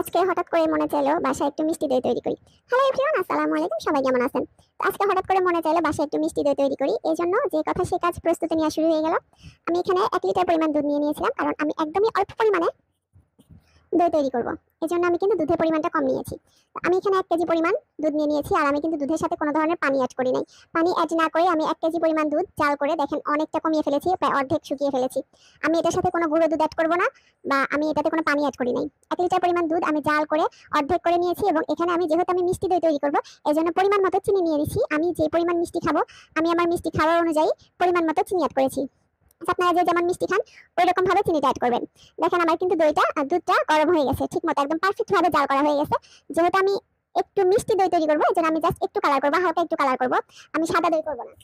আজকে হঠাৎ করে মনে চাইলো বাসায় একটু মিষ্টি দই তৈরি করি। হ্যালো এভরিওয়ান আসসালামু আলাইকুম, সবাই কেমন আছেন? আজকে হঠাৎ করে মনে চাইলো বাসায় একটু মিষ্টি দই তৈরি করি, এই জন্য যে কথা সে কাজ প্রস্তুতি নেওয়া শুরু হয়ে গেল। আমি এখানে এক লিটার পরিমাণ দুধ নিয়ে নিয়েছিলাম, কারণ আমি একদমই অল্প পরিমাণে দই তৈরি করব। এই জন্য আমি কিন্তু দুধের পরিমাণটা কম নিয়েছি। আমি এখানে এক কেজি পরিমাণ দুধ নিয়ে নিয়েছি আর আমি কিন্তু দুধের সাথে কোনো ধরনের পানি অ্যাড করি নাই। পানি অ্যাড না করে আমি এক কেজি পরিমাণ দুধ চাল করে দেখেন অনেকটা কমিয়ে ফেলেছি, প্রায় অর্ধেক শুকিয়ে ফেলেছি। আমি এটার সাথে কোনো গুঁড়ো দুধ অ্যাড করব না বা আমি এটাতে কোনো পানি অ্যাড করি নাই। এক লিটার পরিমাণ দুধ আমি জাল করে অর্ধেক করে নিয়েছি এবং এখানে আমি যেহেতু আমি মিষ্টি দই তৈরি করব এই জন্য পরিমাণ মতো চিনি নিয়ে নিচ্ছি আমি যে পরিমাণ মিষ্টি খাব, আমি আমার মিষ্টি খাওয়ার অনুযায়ী পরিমাণ মতো চিনি অ্যাড করেছি। আপনারা যে যেমন মিষ্টি খান ওই রকম ভাবে চিনিটা অ্যাড করবেন। দেখেন আমার কিন্তু দইটা আর দুধটা গরম হয়ে গেছে ঠিক মতো একদম পারফেক্ট ভাবে জাল করা হয়ে গেছে। যেহেতু আমি একটু মিষ্টি দই তৈরি করব, এই আমি জাস্ট একটু কালার করব, হালকা একটু কালার করব, আমি সাদা দই করব না।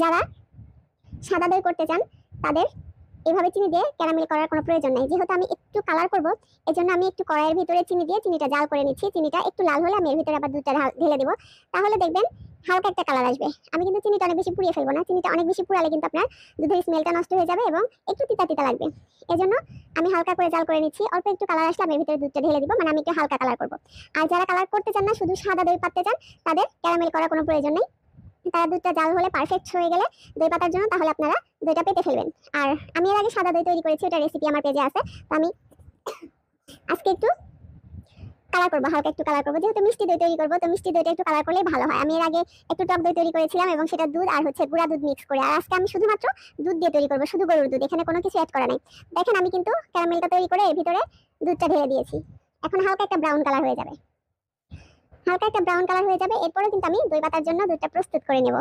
যারা সাদা দই করতে চান, তাদের এভাবে চিনি দিয়ে ক্যারামেল করার কোনো প্রয়োজন নেই। যেহেতু আমি একটু কালার করব, এই জন্য আমি একটু কড়াইয়ের ভিতরে চিনি দিয়ে, চিনিটা জাল করে নিচ্ছি। চিনিটা একটু লাল হলে আমি এর ভিতরে আবার দুধটা ঢেলে দেবো। তাহলে দেখবেন হালকা একটা কালার আসবে। আমি কিন্তু চিনিটা অনেক বেশি পুড়িয়ে ফেলব না। চিনিটা অনেক বেশি পুড়ালে কিন্তু আপনার দুধের স্মেলটা নষ্ট হয়ে যাবে এবং একটু তিতা তিতা লাগবে। এজন্য আমি হালকা করে জাল করে নিচ্ছি। অল্প একটু কালার আসলে আমি ভিতরে দুধটা ঢেলে দিব। মানে আমি একটু হালকা কালার করব। আর যারা কালার করতে চান না, শুধু সাদা দই পাততে চান, তাদের ক্যারামেল করার কোনো প্রয়োজন নেই। তারা দুধটা জাল হলে পারফেক্ট হয়ে গেলে দই পাতার জন্য তাহলে আপনারা দইটা পেতে ফেলবেন। আর আমি এর আগে সাদা দই তৈরি করেছি। ওটা রেসিপি আমার পেজে আছে। তো আমি আজকে একটু কালার করব, হালকা একটু কালার করব। যেহেতু মিষ্টি দই তৈরি করব, তো মিষ্টি দইটা একটু কালার করলেই ভালো হয়। আমি এর আগে একটু টক দই তৈরি করেছিলাম এবং সেটা দুধ আর হচ্ছে গুঁড়া দুধ মিক্স করে। আর আজকে আমি শুধুমাত্র দুধ দিয়ে তৈরি করব, শুধু গরুর দুধ। এখানে কোনো কিছু অ্যাড করা নাই। দেখেন আমি কিন্তু ক্যারামেলটা তৈরি করে এর ভিতরে দুধটা ঢেলে দিয়েছি। এখন হালকা একটা ব্রাউন কালার হয়ে যাবে। হালকা একটা ব্রাউন কালার হয়ে যাবে। এরপরে কিন্তু আমি দই পাতার জন্য দুধটা প্রস্তুত করে নেব।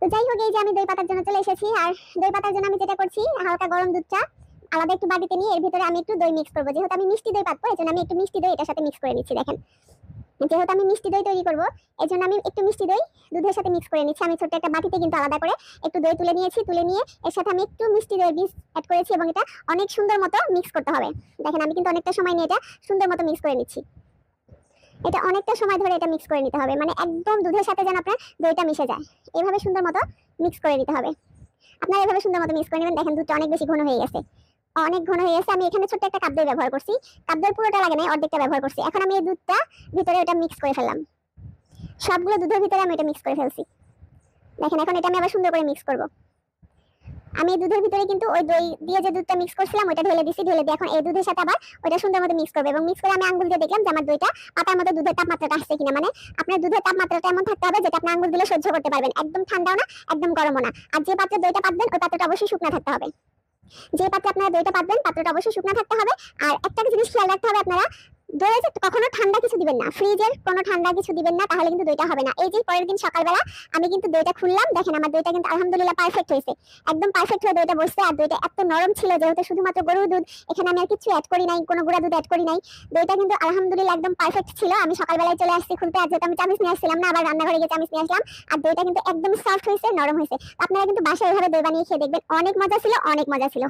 তো যাই হোক, এই যে আমি দই পাতার জন্য চলে এসেছি। আর দই পাতার জন্য আমি যেটা করছি, হালকা গরম দুধটা আলাদা একটু বাটিতে নিয়ে এর ভিতরে আমি একটু দই মিক্স করব। যেহেতু আমি মিষ্টি দই পাতবো এই জন্য আমি একটু মিষ্টি দই এটার সাথে মিক্স করে নিচ্ছি, দেখেন। যেহেতু আমি মিষ্টি দই তৈরি করব এই জন্য আমি একটু মিষ্টি দই দুধের সাথে মিক্স করে নিচ্ছি। আমি ছোট্ট একটা বাটিতে কিন্তু আলাদা করে একটু দই তুলে নিয়েছি, তুলে নিয়ে এর সাথে আমি একটু মিষ্টি দই বীজ অ্যাড করেছি এবং এটা অনেক সুন্দর মতো মিক্স করতে হবে। দেখেন, আমি কিন্তু অনেকটা সময় নিয়ে এটা সুন্দর মতো মিক্স করে নিচ্ছি। এটা অনেকটা সময় ধরে এটা মিক্স করে নিতে হবে। মানে একদম দুধের সাথে যেন আপনার দইটা মিশে যায়। এভাবে সুন্দর মতো মিক্স করে নিতে হবে। আপনারা এভাবে সুন্দর মতো মিক্স করে নেবেন। দেখেন, দুধটা অনেক বেশি ঘন হয়ে গেছে। অনেক ঘন হয়ে গেছে, আমি এখানে ছোট্ট একটা কাপ দই ব্যবহার করছি। কাপ দই পুরোটা লাগে নাই, অর্ধেকটা ব্যবহার করছি। এখন আমি এই দুধটা ভিতরে ওটা মিক্স করে ফেললাম। সবগুলো দুধের ভিতরে আমি এটা মিক্স করে ফেলছি। দেখেন, এখন এটা আমি আবার সুন্দর করে মিক্স করব। আমি এই দুধের ভিতরে কিন্তু ওই দই দিয়ে যে দুধটা মিক্স করছিলাম, ওইটা ঢেলে দিছি, ঢেলে দিয়ে এখন এই দুধের সাথে আবার ওইটা সুন্দর মতো মিক্স করবে। এবং মিক্স করে আমি আঙ্গুল দিয়ে দেখলাম যে আমার দইটা পাতার মতো দুধের তাপমাত্রাটা আসছে কিনা। মানে আপনার দুধের তাপমাত্রাটা এমন থাকতে হবে যেটা আপনি আঙ্গুল দিলে সহ্য করতে পারবেন। একদম ঠান্ডাও না, একদম গরমও না। আর যে পাত্রে দইটা পাতবেন, ওই পাত্রটা অবশ্যই শুকনো থাকতে হবে। যে পাত্রে আপনারা দইটা পাতবেন, পাত্রটা অবশ্যই শুকনো থাকতে হবে। আর একটা জিনিস খেয়াল রাখতে হবে আপনারা দইয়ে যে কখনো ঠান্ডা কিছু দিবেন না। ফ্রিজের কোনো ঠান্ডা কিছু দিবেন না, তাহলে কিন্তু দইটা হবে না। এই যে পরের দিন সকালবেলা আমি কিন্তু দইটা খুললাম, দেখেন আমার দইটা কিন্তু আলহামদুলিল্লাহ পারফেক্ট হয়েছে। একদম পারফেক্ট হয়ে দইটা বসছে, আর দইটা এত নরম ছিল যেহেতু শুধুমাত্র গরুর দুধ, এখানে আমি আর কিছু অ্যাড করি নাই, কোনো গুঁড়া দুধ অ্যাড করি নাই। দইটা কিন্তু আলহামদুলিল্লাহ একদম পারফেক্ট ছিল। আমি সকালবেলায় চলে আসছি খুলতে, আর যেহেতু আমি চামিচ নিয়ে আসছিলাম না, আবার রান্নাঘরে গিয়ে চামিচ নিয়ে আসলাম, আর দইটা কিন্তু একদম সফট হয়েছে, নরম হয়েছে। আপনারা কিন্তু বাসায় এভাবে দই বানিয়ে খেয়ে দেখবেন, অনেক মজা ছিল, অনেক মজা ছিল।